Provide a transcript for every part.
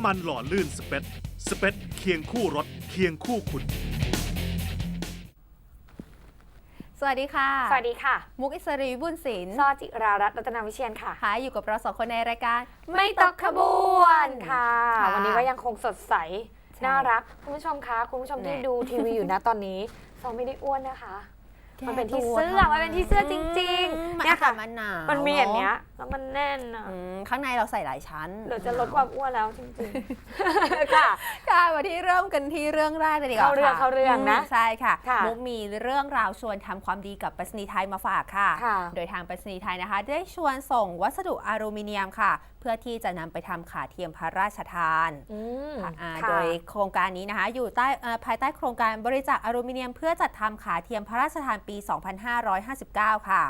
น้ำมันหล่อลื่นสเปซสเปซเคียงคู่รถเคียงคู่คุณ สวัสดีค่ะ สวัสดีค่ะ มุกอิสรีบุญศิลป์ซอจิรารัตน์รัตนาวิเชียนค่ะ ค่ะอยู่กับเราสองคนในรายการ ไม่ตกขบวนค่ะ ค่ะวันนี้ก็ยังคงสดใสใช่น่ารัก คุณผู้ชมคะ คุณผู้ชมที่แน่ ดูทีวีอยู่นะตอนนี้ซอไม่ได้อ้วนนะคะแก้ มันเป็นที่ตัวเสื้อทำไมันเป็นที่เสื้อจริงอืมๆเนี่ยค่ะอากาศมันหนาวมันมีอย่างเนี้ยแล้วมันแน่นอะอืมข้างในเราใส่หลายชั้น เดี๋ยวจะลดความอ้วนแล้วจริงๆ ค่ะ ค่ะมาที่เริ่มกันที่เรื่องแรกเลยดีกว่าเข้าเรื่องค่ะเข้าเรื่องนะมใช่ค่ะค่ะ มุกมีเรื่องราวชวนทำความดีกับไปรษณีย์ไทยมาฝากค่ะค่ะ โดยทางไปรษณีย์ไทยนะคะ ได้ชวนส่งวัสดุอลูมิเนียมค่ะเพื่อที่จะนำไปทำขาเทียมพระราชทานอืมค่ะอ่าค่ะโดยโครงการนี้นะคะ อยู่ใต้เอ่อภายใต้โครงการบริจาคอลูมิเนียม เพื่อจัดทำขาเทียมพระราชทานปี 2559 ค่ะ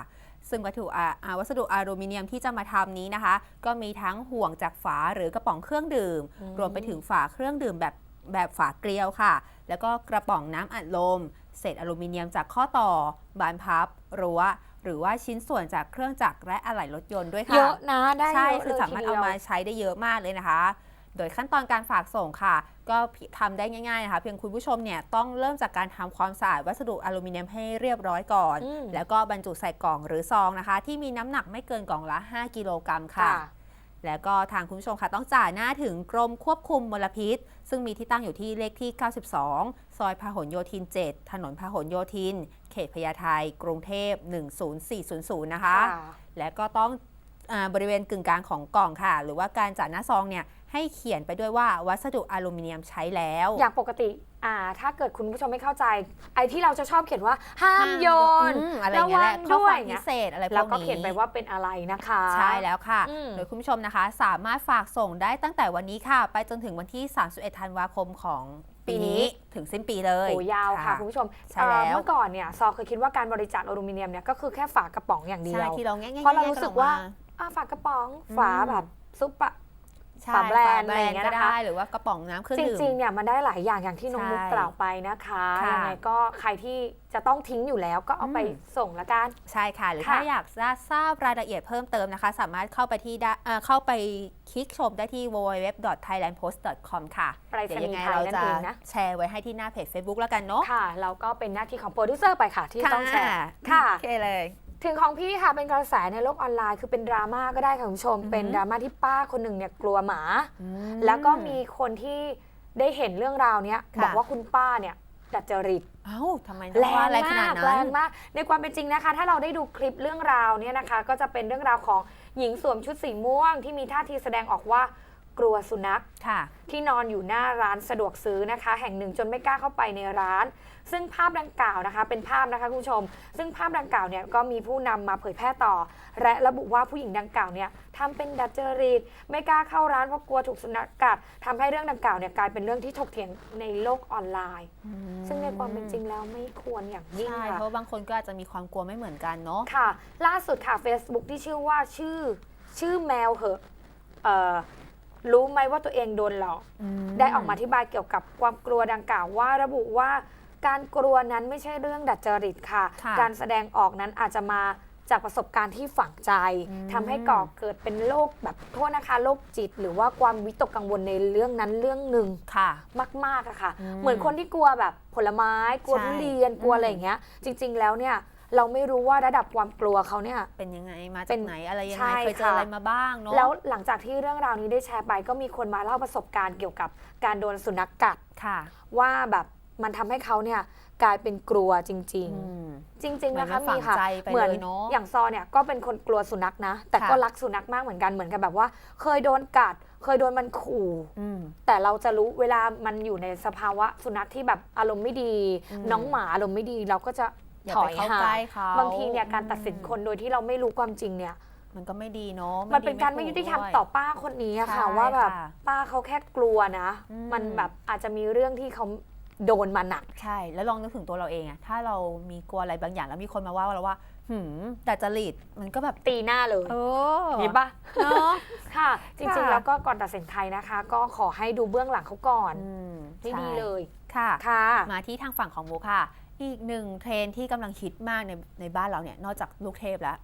ซึ่งวัตถุอ่าอ่าวัสดุอลูมิเนียมที่จะมาทำนี้นะคะ ก็มีทั้งห่วงจากฝาหรือกระป๋องเครื่องดื่มอืมรวมไปถึงฝาเครื่องดื่มแบบแบบฝาเกลียวค่ะ แล้วก็กระป๋องน้ำอัดลม เศษอลูมิเนียมจากข้อต่อบานพับรั้ว หรือว่าชิ้นส่วนจากเครื่องจักรและอะไหล่รถยนต์ด้วยค่ะเยอะนะได้ใช่เยอะคือเลยสามารถทีเอาดียวมาใช้ได้เยอะมากเลยนะคะ โดยขั้นตอนการฝากส่งค่ะ ก็ทำได้ง่ายๆนะคะเพียงคุณผู้ชมเนี่ยต้องเริ่มจากการทำความสะอาดวัสดุอลูมิเนียมให้เรียบร้อยก่อนอืมแล้วก็บรรจุใส่กล่องหรือซองนะคะ ที่มีน้ำหนักไม่เกินกล่องละ 5 กิโลกรัมค่ะ แล้วก็ทางคุณผู้ชมค่ะต้องจ่ายหน้าถึงกรมควบคุมมลพิษ ซึ่งมีที่ตั้งอยู่ที่เลขที่ 92 ซอยพหลโยธิน 7 ถนนพหลโยธิน เขตพญาไทกรุงเทพ 10400 นะคะ และก็ต้องอา บริเวณกึ่งกลางของกล่องค่ะ หรือว่าการจัดหน้าซองเนี่ยให้เขียนไปด้วยว่าวัสดุอลูมิเนียมใช้แล้ว อย่างปกติอ่าถ้าเกิดคุณผู้ชมไม่เข้าใจ ไอ้ที่เราจะชอบเขียนว่าห้ามโยนอืมอะไรอย่างเงี้ยแหละระวังข้อด้วยความพิเนี่ยเศษอะไรพวกนี้ แล้วก็เขียนไปว่าเป็นอะไรนะคะ ใช่แล้วค่ะ อืม โดยคุณผู้ชมนะคะ สามารถฝากส่งได้ตั้งแต่วันนี้ค่ะ ไปจนถึงวันที่ 31 ธันวาคมของปีนี้ถึงสิ้นปีเลย โอ้ยาวค่ะคุณผู้ชมใช่แล้ว เอ่อเมื่อก่อนเนี่ยซอเคยคิดว่าการบริจาคอลูมิเนียมเนี่ยก็คือแค่ฝากระป๋องอย่างเดียใช่วที่เราแง่ๆเพราะเรารู้สึกว่าแยๆนออ อ่าฝากระป๋องอืมฝาแบบซุปอะใช่ฝาแบรนด์ฝาอะไรอย่างเงี้ยก็นะคะ ได้หรือว่ากระป๋องน้ำเครื่องจดื่ม ริงๆ เนี่ยมันได้หลายอย่างอย่างที่น้องใช่มุกกล่าวไปนะคะค่ะยังไงก็ใครที่จะต้องทิ้งอยู่แล้วก็เอาไปอืม ส่งละกัน ใช่ค่ะ หรือค่ะ ถ้าอยากจะทราบรายละเอียดเพิ่มเติมนะคะ สามารถเข้าไปที่ได้เอ่อเข้าไปคลิกชมได้ที่ www.thailandpost.com ค่ะไปรษเดี๋ยวยังณีไงย์ไทยเรานั่นจะเองนะ แชร์ไว้ให้ที่หน้าเพจ Facebook แล้วกันเนาะค่ะแล้วก็เป็นหน้าที่ของโปรดิวเซอร์ไปค่ะ ที่ต้องแชร์ค่ะค่ะโอเคเลย ถึงของพี่ค่ะเป็นกระแสในโลกออนไลน์คือเป็นดราม่าก็ได้ค่ะคุณผู้ชมอือหือเป็นดราม่าที่ป้าคนหนึ่งเนี่ยกลัวหมาอืมแล้วก็มีคนที่ได้เห็นเรื่องราวเนี้ยค่ะ บอกว่าคุณป้าเนี่ยดัดจริต เอ้าทำไมแรว่างอะไรขนาดมากนั้นแรงมากในความเป็นจริงนะคะ ถ้าเราได้ดูคลิปเรื่องราวเนี่ยนะคะ ก็จะเป็นเรื่องราวของหญิงสวมชุดสีม่วงที่มีท่าทีแสดงออกว่า กลัวสุนัขค่ะที่นอนอยู่หน้าร้านสะดวกซื้อนะคะ แห่งหนึ่งจนไม่กล้าเข้าไปในร้าน ซึ่งภาพดังกล่าวนะคะ เป็นภาพนะคะคุณผู้ชม ซึ่งภาพดังกล่าวเนี่ยก็มีผู้นำมาเผยแพร่ต่อ และระบุว่าผู้หญิงดังกล่าวเนี่ยทำเป็นดัดจริตไม่กล้าเข้าร้านเพราะกลัวถูกสุนัขกัดทำให้เรื่องดังกล่าวเนี่ยกลายเป็นเรื่องที่ถกเถียงในโลกออนไลน์ ซึ่งในความเป็นจริงแล้วไม่ควรอย่างยิ่งใช่ค่ะเพราะบางคนก็อาจจะมีความกลัวไม่เหมือนกันเนาะค่ะ ล่าสุดค่ะ Facebook ที่ชื่อว่าชื่อชื่อแมวเหอะเอ่อ รู้ไหมว่าตัวเองโดนหลอก ได้ออกมาอธิบายเกี่ยวกับความกลัวดังกล่าวว่าระบุว่า การกลัวนั้นไม่ใช่เรื่องดัดจริตค่ะ ค่ะการแสดงออกนั้นอาจจะมาจากประสบการณ์ที่ฝังใจอืม ทำให้ก่อเกิดเป็นโรคแบบโทษนะคะโรคจิต หรือว่าความวิตกกังวลในเรื่องนั้นเรื่องหนึ่ง ค่ะ มากๆอะค่ะ อืมเหมือนคนที่กลัวแบบผลไม้ กลัวใช่ทุเรียน กลัวอืมอะไรอย่างเงี้ย จริง ๆ แล้วเนี่ย เราไม่รู้ว่าระดับความกลัวเขาเนี่ย เป็นยังไงมาเป็จากนไหนอะไรยังใช่ไงเคยเจอค่ะ อะไรมาบ้างเนาะแล้วหลังจากที่เรื่องราวนี้ได้แชร์ไป ก็มีคนมาเล่าประสบการณ์เกี่ยวกับการโดนสุนัขกัด ค่ะว่าแบบมันทำให้เขาเนี่ยกลายเป็นกลัวจริง อืมๆจริง ๆ นะคะเหมือนมันฝัมีงค่ะใจไปเหมืนเลยเนอะอย่างซอเนี่ยก็เป็นคนกลัวสุนัขนะ แต่ค่ะ ก็รักสุนัขมากเหมือนกันเหมือนกับแบบว่า เคยโดนกัด เคยโดนมันขู่ อืม แต่เราจะรู้เวลามันอยู่ในสภาวะสุนัขที่แบบอารมณ์ไม่ดี อืม น้องหมาอารมณ์ไม่ดี เราก็จะ อย่าถไปอยเข้าห่าใกล้งเขาบางทีเนี่ยการตัดสินอืมคนโดยที่เราไม่รู้ความจริงเนี่ย มันก็ไม่ดีเนาะมันเป็นการถูไม่ยุติธรรมด้วยต่อป้าคนนี้อะค่ะ ใช่ว่าแบบค่ะป้าเขาแค่กลัวนะ อืม มันแบบอาจจะมีเรื่องที่เขาโดนมาหนักใช่ แล้วลองนึกถึงตัวเราเองอะถ้าเรามีกลัวอะไรบางอย่างแล้วมีคนมาว่าเราว่า หืมแต่จริตมันก็แบบตีหน้าเลยเออเห็นปะเนาะ ค่ะ จริงค่ะๆแล้วก็ก่อนตัดสินใครนะคะ ก็ขอให้ดูเบื้องหลังเขาก่อนอืมไม่ใช่ดีเลยค่ะ ค่ะ มาที่ทางฝั่งของมุกค่ะ อีกหนึ่งเทรนที่กำลังฮิตมากในในบ้านเราเนี่ยนอกจากลูกเทพแล้ว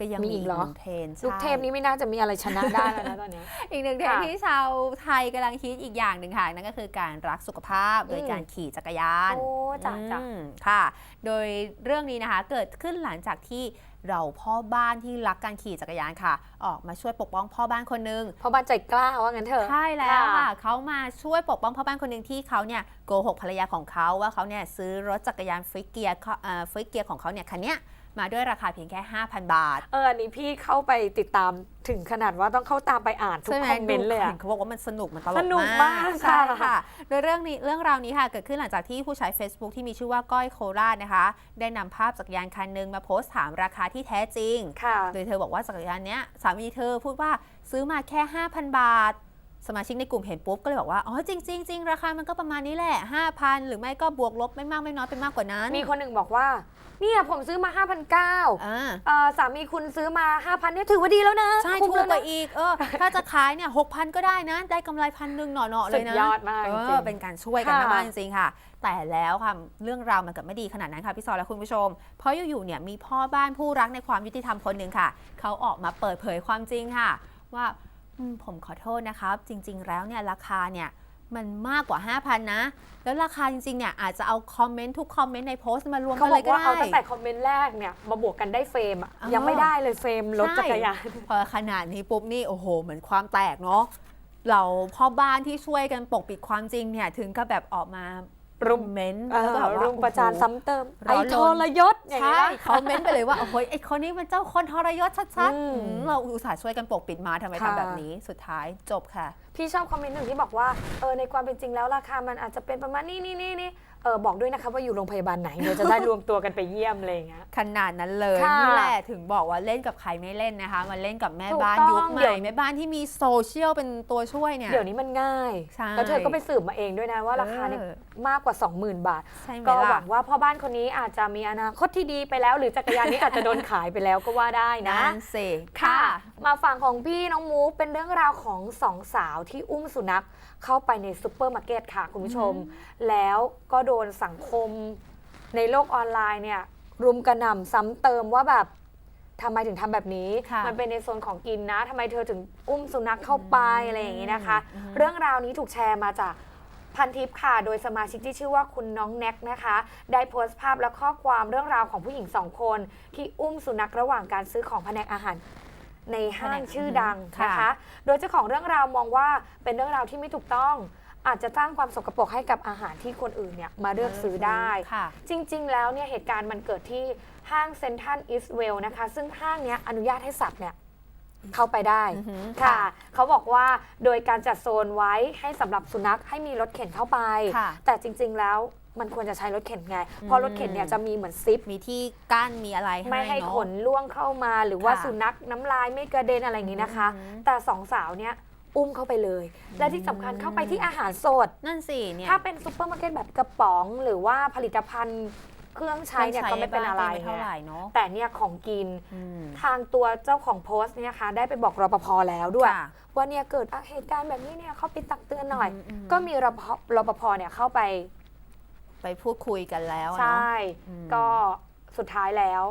ก็ยังมีมีอีอีกกเหรอหนึ่งเทรนด์ลูกใช่เทพนี้ไม่น่าจะมีอะไรชนะได้แล้วนะตอนนี้ อีกหนึ่งเทรนด์ค่ะที่ชาวไทยกำลังคิดอีกอย่างหนึ่งค่ะ นั่นก็คือการรักสุขภาพโดยอืม การขี่จักรยาน โอ้จ้ะจ้ะ อืมค่ะ โดยเรื่องนี้นะคะเกิดขึ้นหลังจากที่เราพ่อบ้านที่รักการขี่จักรยานค่ะ ออกมาช่วยปกป้องพ่อบ้านคนหนึงเพราะบ้านใจกล้าว่างั้นเถอะ ใช่แล้วค่ะ เขามาช่วยปกป้องพ่อบ้านคนหนึ่งที่เขาเนี่ยโกหกภรรยาของเขาว่าเขาเนี่ยซื้อรถจักรยานฟริกเกียร์เขาเอ่อฟริกเกียร์ของเขาเนี่ยคันเนี้ย มาด้วยราคาเพียงแค่ 5,000 บาท เอออันนี้พี่เข้าไปติดตามถึงขนาดว่าต้องเข้าตามไปอ่านทุกใช่ไหมคอมเมนต์เลยดูอะ ห็นเขาบอกว่ามันสนุกมันตลกสนุกมากใช่ค่ะ ค่ะ โดยเรื่องนี้เรื่องราวนี้ค่ะเกิดขึ้นหลังจากที่ผู้ใช้ Facebook ที่มีชื่อว่าก้อยโคราชนะคะ ได้นำภาพจักรยานคันหนึ่งมาโพสต์ถามราคาที่แท้จริง ค่ะ โดยเธอบอกว่าจักรยานเนี้ยสามีเธอพูดว่าซื้อมาแค่ 5,000 บาท สมาชิกในกลุ่มเห็นปุ๊บก็เลยบอกว่า อ๋อจริงจริงจริงราคามันก็ประมาณนี้แหละ 5,000 หรือไม่ก็บวกลบไม่มากไม่น้อยเป็นมากกว่านั้น มีคนหนึ่งบอกว่า เนี่ยผมซื้อมา 5,900อ่าเอ่อสามีคุณซื้อมา 5,000เนี่ยถือว่าดีแล้วนะใช่คุ้มถูกแล้วกว่านะอีกเออถ้าจะขายเนี่ยหกพันก็ได้นะ ได้กำไรพันหนึ่งหน่อๆเลยนะสุดยอดมากเอจริอง เป็นการช่วยกันค่ะ มากๆจริงๆค่ะ แต่แล้วค่ะเรื่องราวมันเกิดไม่ดีขนาดนั้นค่ะพี่ซอและคุณผู้ชม เพราะอยู่ๆเนี่ยมีพ่อบ้านผู้รักในความยุติธรรมคนหนึ่งค่ะ เขาออกมาเปิดเผยความจริงค่ะ ว่าอืมผมขอโทษนะครับ จริง ๆ แล้วเนี่ยราคาเนี่ย มันมากกว่า 5,000 นะ แล้วราคาจริงๆเนี่ยอาจจะเอาคอมเมนต์ทุกคอมเมนต์ในโพสต์มารวมเขากันบเลอยกก็ว่าเอาได้ตั้งแต่คอมเมนต์แรกเนี่ยมาบวกกันได้เฟรมอะอ๋อ ยังไม่ได้เลยเฟรมรถจักรยานพอขนาดนี้ปุ๊บนี่โอ้โห เหมือนความแตกเนาะเราพ่อบ้านที่ช่วยกันปกปิดความจริงเนี่ยถึงก็แบบออกมา รุมเม้นต์เอแล้วอก็แบบว่ารุมประจานโอ้โหซ้ำเติมร้ไอ้อนรนทรยศอย่างใช่นี้นะเขาเม้นต์ไปเลยว่าโอ้โหไอ้คนนี้มันเจ้าคนทรยศชัดอืมๆอืมเราอุตส่าห์ช่วยกันปกปิดมาทำไมค่ะทำแบบนี้สุดท้ายจบค่ะ พี่ชอบคอมเมนต์หนึ่งที่บอกว่าเออในความเป็นจริงแล้วราคามันอาจจะเป็นประมาณนี้นี่นี่นี่เออบอกด้วยนะคะว่าอยู่โรงพยาบาลไหนเดี๋ยวจะได้รวมตัวกันไปเยี่ยมอะไรอย่างเงี้ย ขนาดนั้นเลยค่ะนี่แหละถึงบอกว่าเล่นกับใครไม่เล่นนะคะมาเล่นกับแม่ถูกบ้านต้องยุคใหเดี๋ม่ยว แม่บ้านที่มีโซเชียลเป็นตัวช่วยเนี่ย เดี๋ยวนี้มันง่าย ใช่แล้วเธอก็ไปสืบมาเองด้วยนะว่าราคาเนี่ยเออ มากกว่า 20,000 บาท ใช่ไหมก็หล่ะวังว่าพ่อบ้านคนนี้อาจจะมีอนาคตที่ดีไปแล้ว หรือจักรยานนี้อาจจะโดนขายไปแล้วก็ว่าได้นะ นั่นสิค่ะมาฝั่งของพี่น้องมูฟเป็นเรื่องราวของสองสาวที่อุ้มสุนัขเข้าไปในซูเปอร์มาร์เก็ตค่ะคุณผู้ชม แล้วก็โดนสังคมในโลกออนไลน์เนี่ย รุมกระหน่ำซ้ำเติมว่าแบบทำไมถึงทำแบบนี้ ค่ะมันเป็นในโซนของกินนะทำไมเธอถึงอุ้มสุนัขเข้าไปอะไรอย่างนี้นะคะ อืม เรื่องราวนี้ถูกแชร์มาจากพันทิปค่ะ โดยสมาชิกที่ชื่อว่าคุณน้องแน็กนะคะ ได้โพสต์ภาพและข้อความเรื่องราวของผู้หญิงสองคน ที่อุ้มสุนัขระหว่างการซื้อของแผนกอาหาร ในห้างชื่อดังนะคะค่ะโดยเจ้าของเรื่องราวมองว่าเป็นเรื่องราวที่ไม่ถูกต้อง อาจจะสร้างความสกปรกให้กับอาหารที่คนอื่นเนี่ยมาเลือกซื้อได้ค่ะจริง ๆ แล้วเนี่ยเหตุการณ์มันเกิดที่ห้างเซนทันอิสเวลนะคะ ซึ่งห้างเนี้ยอนุญาตให้สัตว์เนี่ยเข้าไปได้อือหือค่ะค่ะ เขาบอกว่าโดยการจัดโซนไว้ให้สำหรับสุนัขให้มีรถเข็นเข้าไปค่ะแต่จริง ๆ แล้ว มันควรจะใช้รถเข็นไง เพราะรถเข็นเนี่ยจะมีเหมือนซิปมีที่กั้นมีอะไรไม่ให้เอะขนล่วงเข้ามาหรือว่าค่ะสุนัขน้ำลายไม่กระเด็นอะไรอย่างนี้นะคะอืมแต่สองสาวเนี่ยอุ้มเข้าไปเลย และที่สำคัญเข้าไปที่อาหารสด นั่นสิเนี่ยถ้าเป็นซูเปอร์มาร์เก็ตแบบกระป๋อง หรือว่าผลิตภัณฑ์เครื่องใช้เนี่ยก็ไม่เป็นอะไรม่เท่าไงไหร่เนาะแต่เนี่ยของกินอืมทางตัวเจ้าของโพสต์เนี่ยนะคะได้ไปบอกรปภแล้วด้วยค่ะว่าเนี่ยเกิดอะเหตุการณ์แบบนี้เนี่ยเขาไปตักเตือนหน่อยอืมอืมก็มีรปภรปภเนี่ยเข้าไป ไปพูดคุยกันแล้วใชเนาะ่อืม ก็สุดท้ายแล้ว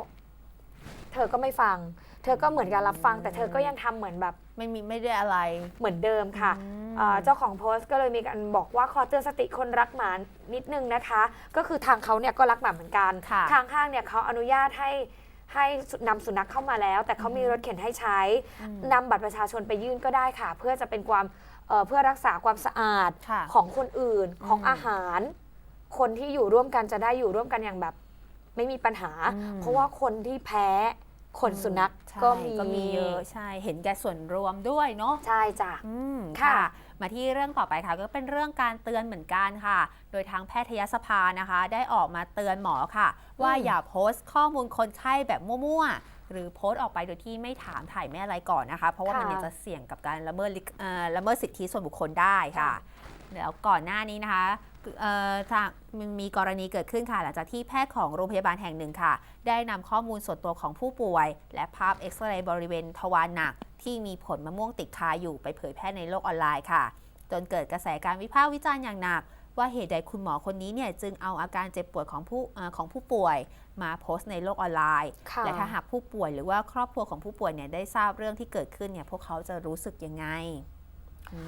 เธอก็ไม่ฟัง เธอก็เหมือนกับรับฟัง แต่เธอก็ยังทำเหมือนแบบไม่มีไม่ได้อะไร เหมือนเดิมค่ะอืม เอ่อเจ้าของโพสต์ก็เลยมีการบอกว่าขอเตือนสติคนรักหมานิดนึงนะคะ ก็คือทางเขาเนี่ยก็รักหมาเหมือนกัน ค่ะ ทางห้างเนี่ยเขาอนุญาตให้ให้นำสุนัขเข้ามาแล้ว แต่เขามีรถเข็นให้ใช้อืมนำบัตรประชาชนไปยื่นก็ได้ค่ะ เพื่อจะเป็นความเอ่อเพื่อรักษาความสะอาดค่ะของคนอื่นของอืม อาหาร คนที่อยู่ร่วมกันจะได้อยู่ร่วมกันอย่างแบบ ไม่มีปัญหา อืม เพราะว่าคนที่แพ้ขนสุนัขใช่ก็มีก็มีเยอะใช่เห็นแก่ส่วนรวมด้วยเนาะ ใช่จ้ะ อืมค่ะ ค่ะ มาที่เรื่องต่อไปค่ะ ก็เป็นเรื่องการเตือนเหมือนกันค่ะ โดยทางแพทยสภานะคะ ได้ออกมาเตือนหมอค่ะ ว่าอย่าโพสต์ข้อมูลคนไข้แบบมั่วๆ หรือโพสต์ออกไปโดยที่ไม่ถามถ่ายไม่อะไรก่อนนะคะ เพราะว่ามันค่ะ เนี่ยจะเสี่ยงกับการละเมิดลิขเอ่อละเมิดสิทธิส่วนบุคคลได้ค่ะ แล้วก่อนหน้านี้นะคะเอ่อทางมันมีกรณีเกิดขึ้นค่ะ หลังจากที่แพทย์ของโรงพยาบาลแห่งหนึ่งค่ะ ได้นำข้อมูลส่วนตัวของผู้ป่วย และภาพเอ็กซเรย์บริเวณทวารหนัก ที่มีผลมะม่วงติดคาอยู่ไปเผยแพร่ในโลกออนไลน์ค่ะ จนเกิดกระแสการวิพากษ์วิจารณ์อย่างหนัก ว่าเหตุใดคุณหมอคนนี้เนี่ยจึงเอาอาการเจ็บป่วยของผู้เอ่อของผู้ป่วย มาโพสต์ในโลกออนไลน์ค่ะและถ้าหากผู้ป่วยหรือว่าครอบครัวของผู้ป่วยเนี่ยได้ทราบเรื่องที่เกิดขึ้นเนี่ยพวกเขาจะรู้สึกยังไงอื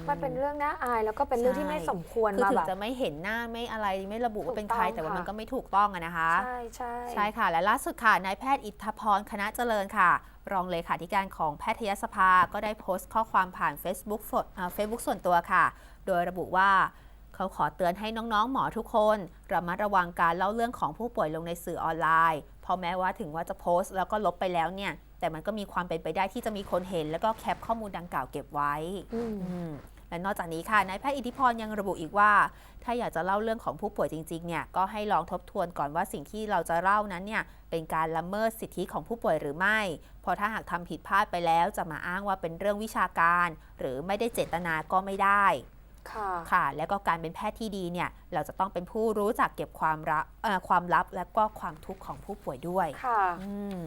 มันเป็นเรื่องน่าอายแล้วก็เป็นเรื่องที่ไม่สมควรคือมาถึแบงบจะไม่เห็นหน้าไม่อะไรไม่ระบุว่าเป็นถูกใครต้องแต่ว่าค่ะมันก็ไม่ถูกต้องอะนะคะ ใช่ใช่ใช่ค่ะ และล่าสุดค่ะนายแพทย์อิทธพรคณะเจริญค่ะ รองเลขาธิการของแพทยสภาก็ได้โพสต์ข้อความผ่าน Facebook ส่วนเฟซบุ๊กส่วนตัวค่ะ โดยระบุว่าเขาขอเตือนให้น้องๆ หมอทุกคนระมัดระวังการเล่าเรื่องของผู้ป่วยลงในสื่อออนไลน์เพราะแม้ว่าถึงว่าจะโพสต์แล้วก็ลบไปแล้วเนี่ย แต่มันก็มีความเป็นไปได้ที่จะมีคนเห็น แล้วก็แคปข้อมูลดังกล่าวเก็บไว้อืมอืมและนอกจากนี้ค่ะนายแพทย์อิทธิพรยังระบุอีกว่า ถ้าอยากจะเล่าเรื่องของผู้ป่วยจริงๆเนี่ยก็ให้ลองทบทวนก่อนว่าสิ่งที่เราจะเล่านั้นเนี่ยเป็นการละเมิดสิทธิของผู้ป่วยหรือไม่เพราะถ้าหากทำผิดพลาดไปแล้วจะมาอ้างว่าเป็นเรื่องวิชาการ หรือไม่ได้เจตนาก็ไม่ได้ค่ะค่ะ แล้วก็การเป็นแพทย์ที่ดีเนี่ยเราจะต้องเป็นผู้รู้จักเก็บความลับเอ่อความลับและก็ความทุกข์ของผู้ป่วยด้วยค่ะอืม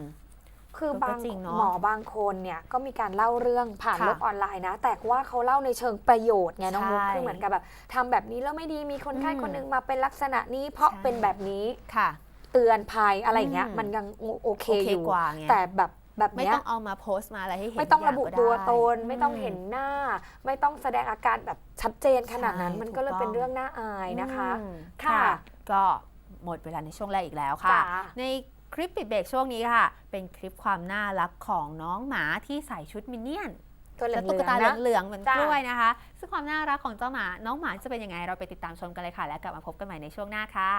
คือก็บางจริงเนอะหมอบางคนเนี่ยก็มีการเล่าเรื่องผ่านค่ะโลกออนไลน์นะ แต่ว่าเขาเล่าในเชิงประโยชน์ไงน้องมุกใช่คือเหมือนกับแบบทำแบบนี้แล้วไม่ดีมีคนไข้อืมคนหนึงมาเป็นลักษณะนี้เพราะใช่เป็นแบบนี้ค่ะ เตือนภัยอะไรอย่างเงี้ยอืมมันยังโอโอเคโอเคอยู่กว่าไงแต่แบบแบบไม่เนี้ยต้องเอามาโพสต์มาอะไรให้เห็นไม่ต้องระบุย่าก็ตัวได้ตน ไม่ต้องเห็นหน้า ไม่ต้องแสดงอาการแบบชัดเจนขนาดนั้นใช่มันก็เลยถูกต้องเป็นเรื่องน่าอายนะคะอืมค่ะ ก็หมดเวลาในช่วงแรกอีกแล้วค่ะจ๋าใน คลิปปิดเบรกช่วงนี้ค่ะ เป็นคลิปความน่ารักของน้องหมาที่ใส่ชุดมินเนี่ยนตัวเหลืและองตุ๊กตาๆนะเหลืองๆเหมือนจ้ะกล้วยนะคะ ซึ่งความน่ารักของเจ้าหมา น้องหมาจะเป็นยังไงเราไปติดตามชมกันเลยค่ะ และกลับมาพบกันใหม่ในช่วงหน้าค่ะ